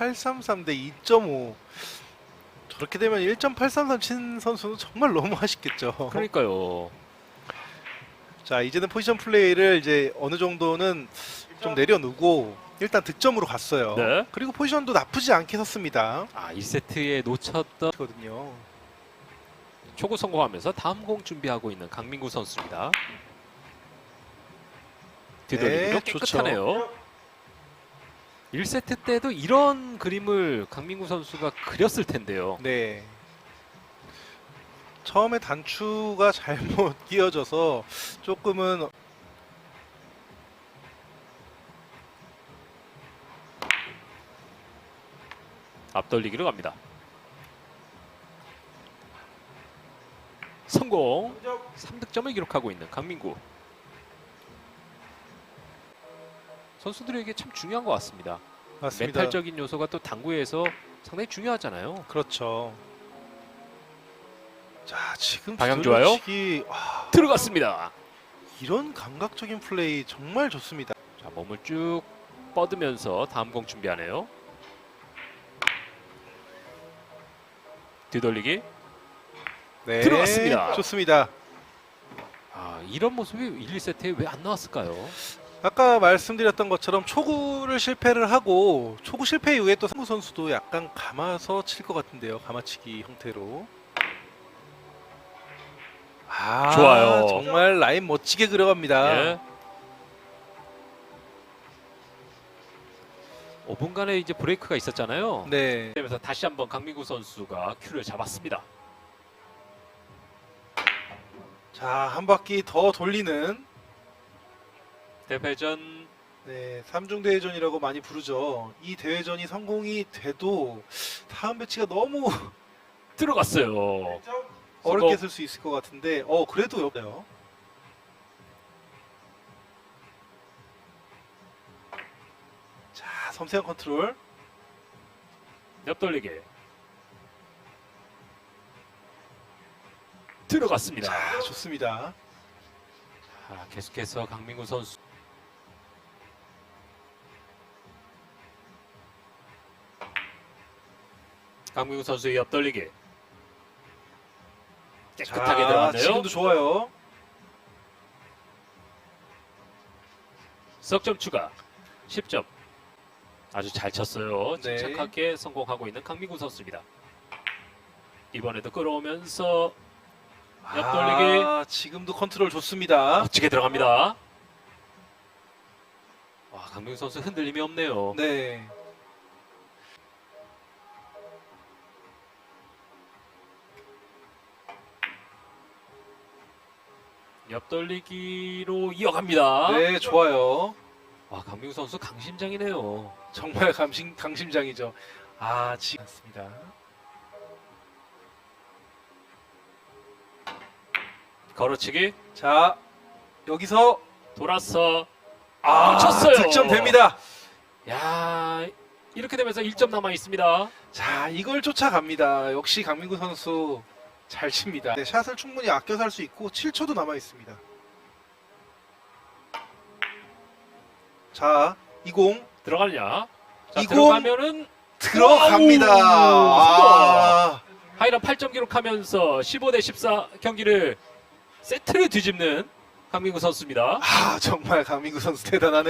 1.833 대 2.5. 저렇게 되면 1.833 친 선수는 정말 너무 아쉽겠죠. 그러니까요. 자, 이제는 포지션 플레이를 이제 어느 정도는 좀 내려놓고 일단 득점으로 갔어요. 네. 그리고 포지션도 나쁘지 않게 섰습니다. 아 1세트에 놓쳤던 거든요. 초구 성공하면서 다음 공 준비하고 있는 강민구 선수입니다. 뒤돌리기도 네, 깨끗하네요. 1세트 때도 이런 그림을 강민구 선수가 그렸을 텐데요. 네. 처음에 단추가 잘못 끼어져서 조금은 앞돌리기로 갑니다. 성공. 3득점을 기록하고 있는 강민구. 선수들에게 참 중요한 것 같습니다. 맞습니다. 멘탈적인 요소가 또 당구에서 상당히 중요하잖아요. 그렇죠. 자, 지금 방향 좋아요? 뒤돌려치기, 와, 들어갔습니다. 이런 감각적인 플레이 정말 좋습니다. 자, 몸을 쭉 뻗으면서 다음 공 준비하네요. 뒤돌리기. 네, 들어갔습니다. 좋습니다. 아, 이런 모습이 1, 2세트에 왜 안 나왔을까요? 아까 말씀드렸던 것처럼 초구를 실패를 하고 초구 실패 이후에 또 상무 선수도 약간 감아서 칠 것 같은데요. 감아치기 형태로. 아, 좋아요. 정말 라인 멋지게 그려갑니다. 예. 5분간의 이제 브레이크가 있었잖아요. 네. 그래서 다시 한번 강민구 선수가 큐를 잡았습니다. 자, 한 바퀴 더 돌리는 대회전 네, 삼중 대회전이라고 많이 부르죠. 이 대회전이 성공이 돼도 다음 배치가 너무 들어갔어요. 어렵게 쓸 수 있을 것 같은데, 어 그래도 여보요. 자, 섬세한 컨트롤. 옆돌리기. 들어갔습니다. 자, 좋습니다. 아, 계속해서 강민구 선수 강민구 선수의 옆돌리기 깨끗하게 자, 들어갔네요. 지금도 좋아요. 석점 추가 10점 아주 잘 쳤어요. 네. 침착하게 성공하고 있는 강민구 선수입니다. 이번에도 끌어오면서 옆돌리기. 아, 지금도 컨트롤 좋습니다. 멋지게 들어갑니다. 와 강민구 선수 흔들림이 없네요. 네. 옆돌리기로 이어갑니다. 네, 좋아요. 와 강민구 선수 강심장이네요. 정말 감심 강심장이죠. 아, 지금 맞습니다. 걸어치기 자, 여기서 돌아서 아, 쳤어요. 득점 됩니다. 야 이렇게 되면서 1점 남아 있습니다. 자, 이걸 쫓아갑니다. 역시 강민구 선수 잘 칩니다. 네, 샷을 충분히 아껴서 할수 있고 7초도 남아 있습니다. 자, 20 들어가냐? 자, 이공. 들어가면은 들어갑니다. 와우, 아, 하이런 8점 기록하면서 15 대 14 경기를 세트를 뒤집는 강민구 선수입니다. 아, 정말 강민구 선수 대단하네요.